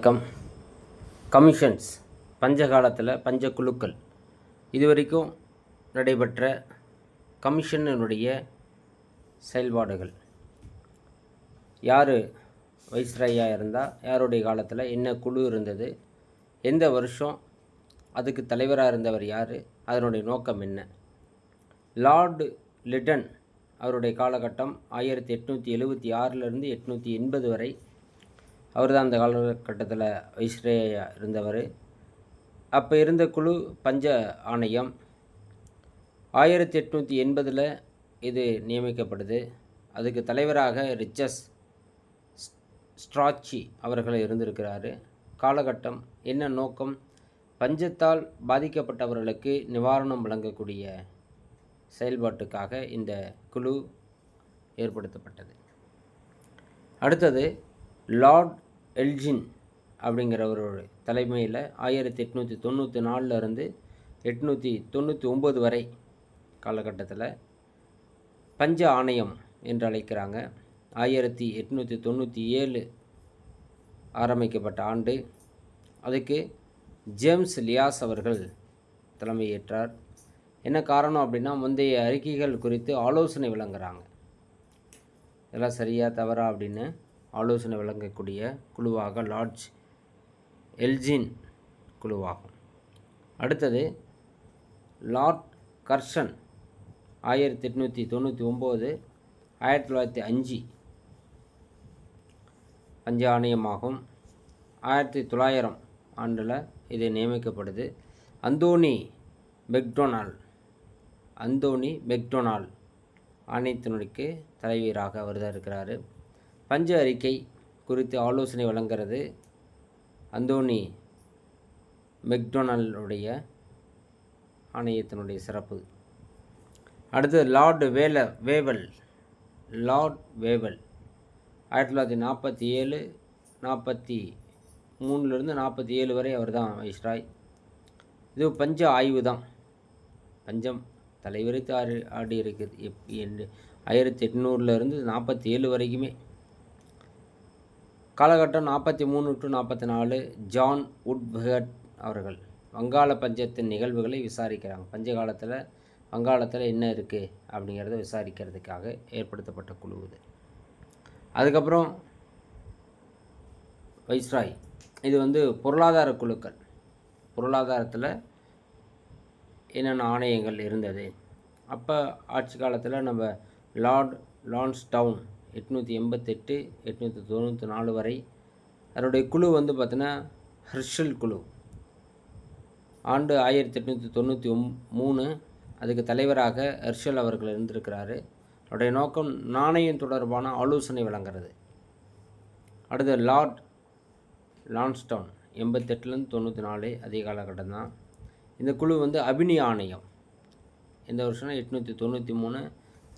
வணக்கம். கமிஷன்ஸ் பஞ்ச காலத்தில் பஞ்ச குழுக்கள் இது வரைக்கும் நடைபெற்ற கமிஷனினுடைய செயல்பாடுகள். யார் வைஸ்ராயாக இருந்தால் யாருடைய காலத்தில் என்ன குழு இருந்தது எந்த வருஷம் அதுக்கு தலைவராக இருந்தவர் யார் அதனுடைய நோக்கம் என்ன? லார்டு லிட்டன் அவருடைய காலகட்டம் ஆயிரத்தி எட்நூற்றி எழுபத்தி ஆறிலிருந்து எட்நூற்றி எண்பது வரை அவர் தான் அந்த காலகட்டத்தில் வைஸ்ரேயா இருந்தவர். அப்போ இருந்த குழு பஞ்ச ஆணையம். ஆயிரத்தி எட்நூற்றி எண்பதில் இது நியமிக்கப்படுது. அதுக்கு தலைவராக ரிச்சஸ் ஸ்ட்ராச்சி அவர்கள் இருந்திருக்கிறாரு. காலகட்டம் என்ன நோக்கம்? பஞ்சத்தால் பாதிக்கப்பட்டவர்களுக்கு நிவாரணம் வழங்கக்கூடிய செயல்பாட்டுக்காக இந்த குழு ஏற்படுத்தப்பட்டது. அடுத்தது லார்ட் எல்ஜின் அப்படிங்கிறவரோட தலைமையில் ஆயிரத்தி எட்நூற்றி தொண்ணூற்றி நாலுலேருந்து எட்நூற்றி தொண்ணூற்றி ஒம்பது வரை காலகட்டத்தில் பஞ்ச ஆணையம் என்று அழைக்கிறாங்க. ஆயிரத்தி எட்நூற்றி தொண்ணூற்றி ஏழு ஆரம்பிக்கப்பட்ட ஆண்டு அதுக்கு ஜேம்ஸ் லியாஸ் அவர்கள் தலைமையேற்றார். என்ன காரணம் அப்படின்னா முந்தைய அறிக்கைகள் குறித்து ஆலோசனை விளங்குகிறாங்க இதெல்லாம் சரியாக தவறா அப்படின்னு ஆலோசனை வழங்கக்கூடிய குழுவாக லார்ஜ் எல்ஜின் குழுவாகும். அடுத்தது லார்ட் கர்ஷன் ஆயிரத்தி எட்நூற்றி தொண்ணூற்றி ஒம்பது ஆயிரத்தி தொள்ளாயிரத்தி அஞ்சு பஞ்ச ஆணையமாகும். ஆயிரத்தி தொள்ளாயிரம் ஆண்டில் இது நியமிக்கப்படுது. அந்தோனி மெக்டொனால் அந்தோனி மெக்டொனால் ஆணையத்தினுடைய தலைவராக அவர் தான் இருக்கிறாரு. பஞ்ச அறிக்கை குறித்து ஆலோசனை வழங்குறது அந்தோனி மெக்டொனால்டுடைய ஆணையத்தினுடைய சிறப்பு. அடுத்து லார்டு வேல வேவல் லார்ட் வேவல். ஆயிரத்தி தொள்ளாயிரத்தி நாற்பத்தி ஏழு நாற்பத்தி மூணுலேருந்து நாற்பத்தி ஏழு வரை அவர் தான் வைஸ்ராய். இது பஞ்ச ஆய்வு தான். பஞ்சம் தலைவரித்து ஆடி ஆடி இருக்குது எப் என்று ஆயிரத்தி எட்நூறுலேருந்து நாற்பத்தி ஏழு வரைக்குமே காலகட்டம் நாற்பத்தி மூணு டு நாற்பத்தி நாலு ஜான் உட்பர்ட் அவர்கள். வங்காள பஞ்சத்தின் நிகழ்வுகளை விசாரிக்கிறாங்க. பஞ்ச காலத்தில் வங்காளத்தில் என்ன இருக்குது அப்படிங்கிறத விசாரிக்கிறதுக்காக ஏற்படுத்தப்பட்ட குழு இது. அதுக்கப்புறம் வைஸ்ராய். இது வந்து பொருளாதார குழுக்கள். பொருளாதாரத்தில் என்னென்ன ஆணையங்கள் இருந்தது? அப்போ ஆட்சி காலத்தில் நம்ம லார்ட் லான்ஸ்டவுன் எட்நூற்றி எண்பத்தெட்டு எட்நூற்றி தொண்ணூற்றி நாலு வரை அதனுடைய குழு வந்து பார்த்தோன்னா ஹர்ஷல் குழு. ஆண்டு ஆயிரத்தி எட்நூற்றி தொண்ணூற்றி ஒம் மூணு அதுக்கு தலைவராக ஹர்ஷல் அவர்கள் இருந்திருக்கிறாரு. அவருடைய நோக்கம் நாணயம் தொடர்பான ஆலோசனை வழங்குறது. அடுத்து லார்ட் லான்ஸ்டவுன் எண்பத்தெட்டுலேருந்து தொண்ணூற்றி நாலு அதே காலகட்டம் தான் இந்த குழு வந்து அபினி ஆணையம் எந்த வருஷம்னா எட்நூற்றி தொண்ணூற்றி மூணு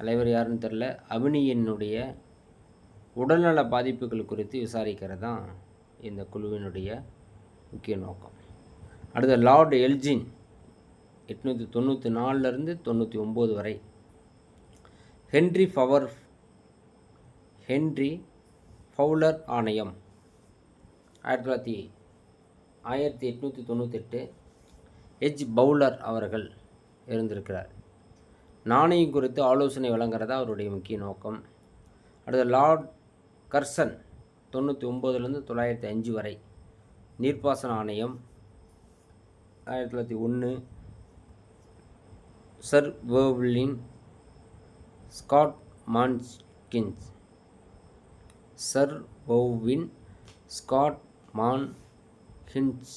தலைவர் யாருன்னு தெரில அபினியினுடைய உடல்நல பாதிப்புகள் குறித்து விசாரிக்கிறது தான் இந்த குழுவினுடைய முக்கிய நோக்கம். அடுத்த லார்டு எல்ஜின் எட்நூற்றி தொண்ணூற்றி நாலுலேருந்து தொண்ணூற்றி ஒம்பது வரை. ஹென்ரி ஃபவர் ஹென்ரி ஃபவுலர் ஆணையம் ஆயிரத்தி தொள்ளாயிரத்தி ஆயிரத்தி எட்நூற்றி தொண்ணூத்தெட்டு எஜ் பவுலர் அவர்கள் இருந்திருக்கிறார். நாணயம் குறித்து ஆலோசனை வழங்குறதா அவருடைய முக்கிய நோக்கம். அடுத்த லார்ட் கர்சன் தொண்ணூற்றி ஒம்போதுலேருந்து தொள்ளாயிரத்தி அஞ்சு வரை நீர்ப்பாசன ஆணையம் ஆயிரத்தி தொள்ளாயிரத்தி ஒன்று. சர் வேவ்லின் ஸ்காட் மான்ஸ்கின்ஸ். சர் வௌவின் ஸ்காட் மான் ஹின்ஸ்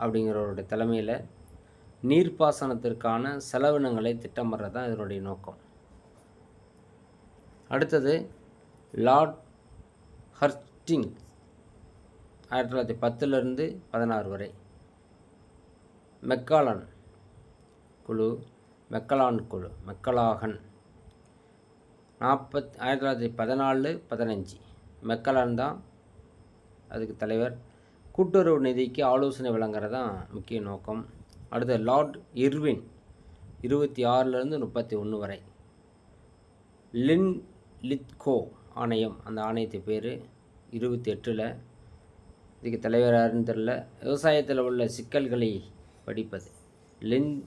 அப்படிங்கிறவருடைய தலைமையில் நீர்ப்பாசனத்திற்கான செலவினங்களை திட்டமிடுறது தான் இதனுடைய நோக்கம். அடுத்தது லார்ட் ஹர்ஸ்டிங் ஆயிரத்தி தொள்ளாயிரத்தி பத்துலேருந்து பதினாறு வரை. மெக்காலன் குழு மெக்கலான் குழு மெக்கலாகன். நாற்பத் ஆயிரத்தி தொள்ளாயிரத்தி பதினாலு பதினஞ்சு. மெக்கலான் தான் அதுக்கு தலைவர். கூட்டுறவு நிதிக்கு ஆலோசனை வழங்குறது தான் முக்கிய நோக்கம். அடுத்த லார்ட் இர்வின் இருபத்தி ஆறுலேருந்து முப்பத்தி ஒன்று வரை. லின் லித்கோ ஆணையம் அந்த ஆணையத்து பேர் இருபத்தி எட்டில் இதுக்கு தலைவர் யாருன்னு தெரில விவசாயத்தில் உள்ள சிக்கல்களை படிப்பது. லின்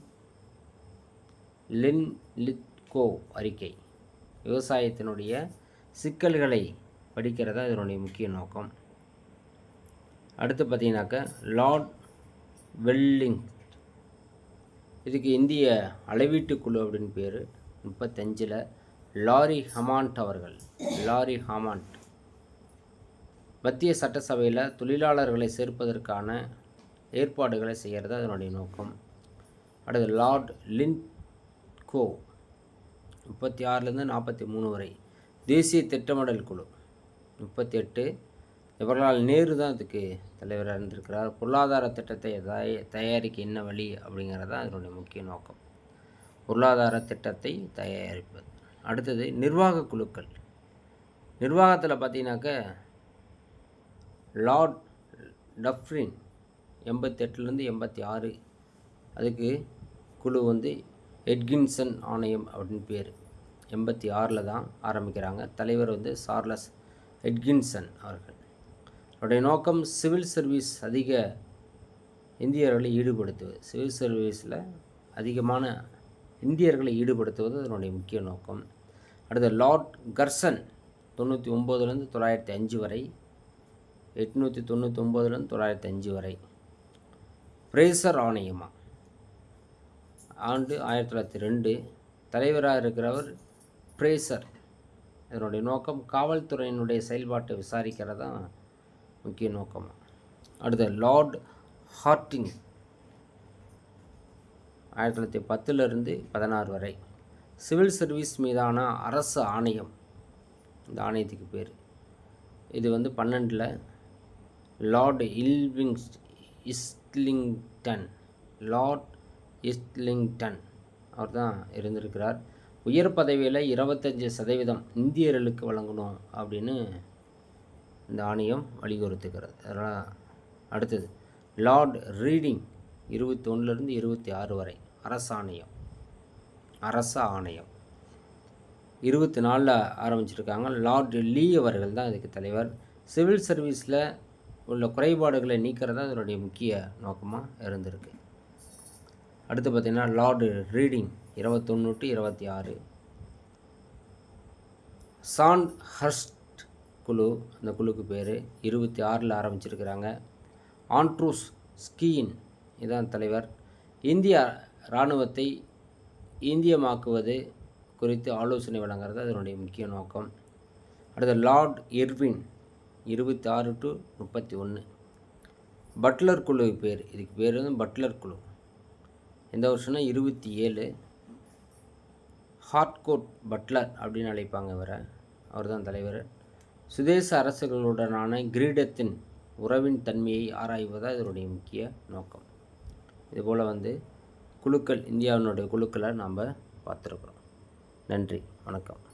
லின் லித்கோ அறிக்கை. விவசாயத்தினுடைய சிக்கல்களை படிக்கிறதா இதனுடைய முக்கிய நோக்கம். அடுத்து பார்த்தீங்கன்னாக்க லார்ட் வெல்லிங் இதுக்கு இந்திய அளவீட்டு குழு அப்படின்னு பேர். முப்பத்தஞ்சில் லாரி ஹமாண்ட் அவர்கள். Laurie Hammond. மத்திய சட்டசபையில் தொழிலாளர்களை சேர்ப்பதற்கான ஏற்பாடுகளை செய்கிறது அதனுடைய நோக்கம். அடுத்து லார்ட் லின்கோ முப்பத்தி ஆறுலேருந்து நாற்பத்தி மூணு வரை. தேசிய திட்டமிடல் குழு. முப்பத்தி எட்டு ஜவஹர்லால் நேரு தான் அதுக்கு தலைவராக இருந்திருக்கிறார். பொருளாதார திட்டத்தை தய தயாரிக்க என்ன வழி அப்படிங்கிறது தான் அதனுடைய முக்கிய நோக்கம். பொருளாதார திட்டத்தை தயாரிப்பது. அடுத்தது நிர்வாக குழுக்கள். நிர்வாகத்தில் பார்த்தீங்கன்னாக்க லார்ட் டஃப்ரின் எண்பத்தெட்டுலேருந்து எண்பத்தி ஆறு அதுக்கு குழு வந்து எட்கின்சன் ஆணையம் அப்படின்னு பேர். எண்பத்தி ஆறில் தான் ஆரம்பிக்கிறாங்க. தலைவர் வந்து சார்லஸ் எட்கின்சன் அவர்கள். அவருடைய நோக்கம் சிவில் சர்வீஸ் அதிக இந்தியர்களை ஈடுபடுத்துவது. சிவில் சர்வீஸில் அதிகமான இந்தியர்களை ஈடுபடுத்துவது அதனுடைய முக்கிய நோக்கம். அடுத்து லார்ட் கர்சன் தொண்ணூற்றி ஒம்போதுலேருந்து தொள்ளாயிரத்தி அஞ்சு வரை எட்நூற்றி தொண்ணூற்றி ஒம்போதுலேருந்து தொள்ளாயிரத்தி அஞ்சு வரை. பிரேசர் ஆணையமா? ஆண்டு ஆயிரத்தி தொள்ளாயிரத்தி ரெண்டு தலைவராக இருக்கிறவர் பிரேசர். இதனுடைய நோக்கம் காவல்துறையினுடைய செயல்பாட்டை விசாரிக்கிறது? தான் முக்கிய நோக்கமாக அடுத்து லார்ட் ஹார்டிங் ஆயிரத்தி தொள்ளாயிரத்தி பத்துலேருந்து பதினாறு வரை. சிவில் சர்வீஸ் மீதான அரசு ஆணையம். இந்த ஆணையத்துக்கு பேர். இது வந்து பன்னெண்டில் லார்டு இல்விங்ஸ் இஸ்லிங்டன் லார்ட் இஸ்லிங்டன் அவர் தான் இருந்திருக்கிறார். உயர் பதவியில் இருபத்தஞ்சி சதவீதம் இந்தியர்களுக்கு வழங்கணும் அப்படின்னு இந்த ஆணையம் வலியுறுத்துகிறது. அதனால் அடுத்தது லார்ட் ரீடிங் இருபத்தி ஒன்றுலேருந்து இருபத்தி ஆறு வரை அரசாணையம் அரச ஆணையம். இருபத்தி நாலில் ஆரம்பிச்சிருக்காங்க. லார்ட் லீ அவர்கள் தான் இதுக்கு தலைவர். சிவில் சர்வீஸில் உள்ள குறைபாடுகளை நீக்கிறது தான் இதனுடைய முக்கிய நோக்கமாக இருந்திருக்கு. அடுத்து பார்த்திங்கன்னா லார்டு ரீடிங் இருபத்தொன்று டு இருபத்தி ஆறு சான் ஹர்ஸ்ட் குழு அந்த குழுக்கு பேர் இருபத்தி ஆறில் ஆரம்பிச்சிருக்கிறாங்க. ஆண்ட்ரூஸ் ஸ்கீன் இதான் தலைவர். இந்திய இராணுவத்தை இந்தியமாக்குவது குறித்து ஆலோசனை வழங்குறது அதனுடைய முக்கிய நோக்கம். அடுத்து லார்ட் இர்வின் இருபத்தி ஆறு டு முப்பத்தி ஒன்று பட்லர் குழு பேர் இதுக்கு பேர் வந்து பட்லர் குழு. எந்த வருஷம்னா இருபத்தி ஏழு. ஹார்ட்கோட் பட்லர் அப்படின்னு அழைப்பாங்க இவரை. அவர் தான் தலைவர். சுதேச அரசுகளுடனான கிரீடத்தின் உறவின் தன்மையை ஆராய்வதாக இதனுடைய முக்கிய நோக்கம். இதுபோல் வந்து குழுக்கள் இந்தியாவினுடைய குழுக்களை நாம் பார்த்துருக்குறோம். நன்றி வணக்கம்.